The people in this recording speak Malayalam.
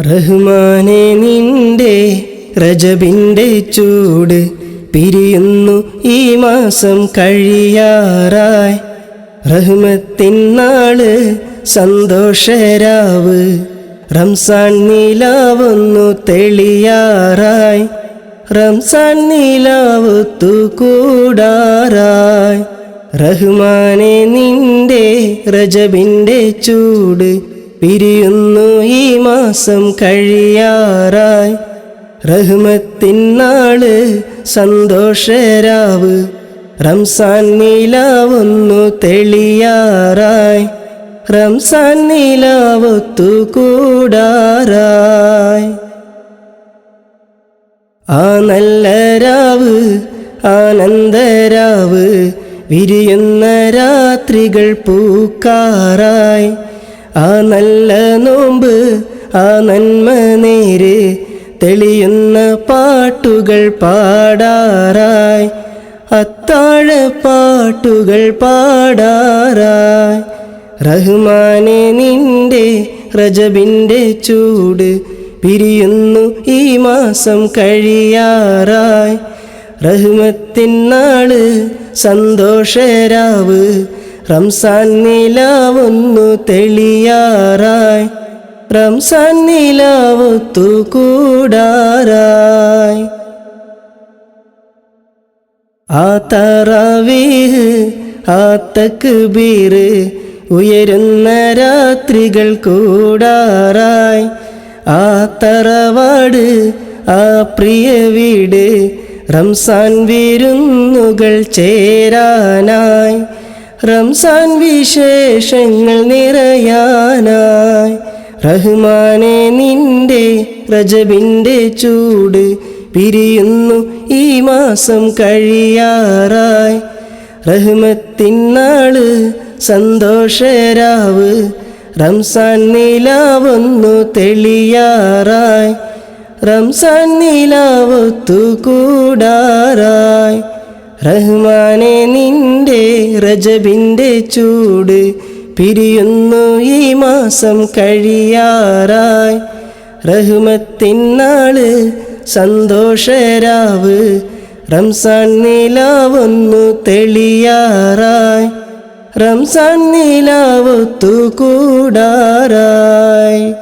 റഹ്മാനെ നിന്റെ റജബിന്റെ ചൂട് പിരിയുന്നു ഈ മാസം കഴിയാറായി. റഹ്മത്തിൻ നാൾ സന്തോഷരാവ്. റംസാൻ നീലാവൊന്നു തെളിയാറായി. റംസാൻ നീലാവൊത്തു കൂടാറായി റഹ്മാനെ നിന്റെ റജബിന്റെ ചൂട് പിരിയുന്നു ഈ മാസം കഴിയാറായി. റഹ്മത്തിൻ നാൾ സന്തോഷരാവ്. റംസാൻ നീലാവൊന്നു തെളിയാറായി. റംസാൻ നീലാവൊത്തു കൂടാറായി. ആ നല്ല രാവ് ആനന്ദരാവ് വിരിയുന്ന രാത്രികൾ പൂക്കാറായി. ആ നല്ല നോമ്പ് ആ നന്മ നേര് തെളിയുന്ന പാട്ടുകൾ പാടാറായി. അത്താഴ പാട്ടുകൾ പാടാറായി. റഹ്മാനെ നിന്റെ റജബിന്റെ ചൂട് പിരിയുന്നു ഈ മാസം കഴിയാറായി. റഹ്മത്തിൻ നാൾ സന്തോഷരാവ് റംസാൻ നിലാവൊന്നു തെളിയാറായി. റംസാൻ നിലാവൊത്തു കൂടാറായി. ആ തറാവീഹ് ആ തക്ബീറ് ഉയരുന്ന രാത്രികൾ കൂടാറായി. ആ തറവാട് ആ പ്രിയ വീട് റംസാൻ വിരുന്നുകൾ ചേരാനായി. റംസാൻ വിശേഷങ്ങൾ നിറയാനായി. റഹ്മാനെ നിന്റെ റജബിന്റെ ചൂട് പിരിയുന്നു ഈ മാസം കഴിയാറായി. റഹ്മത്തിൻ നാൾ സന്തോഷരാവ് റംസാൻ നിലാവൊന്നു തെളിയാറായി. റംസാൻ നിലാവൊത്തു കൂടാറായി. റഹ്മാനെ നിന്റെ റജബിന്റെ ചൂട് പിരിയുന്നു ഈ മാസം കഴിയാറായി. റഹ്മത്തിൻ നാൾ സന്തോഷരാവ് റംസാൻ നിലാവൊന്നു തെളിയാറായി. റംസാൻ നിലാവൊത്തു കൂടാറായി.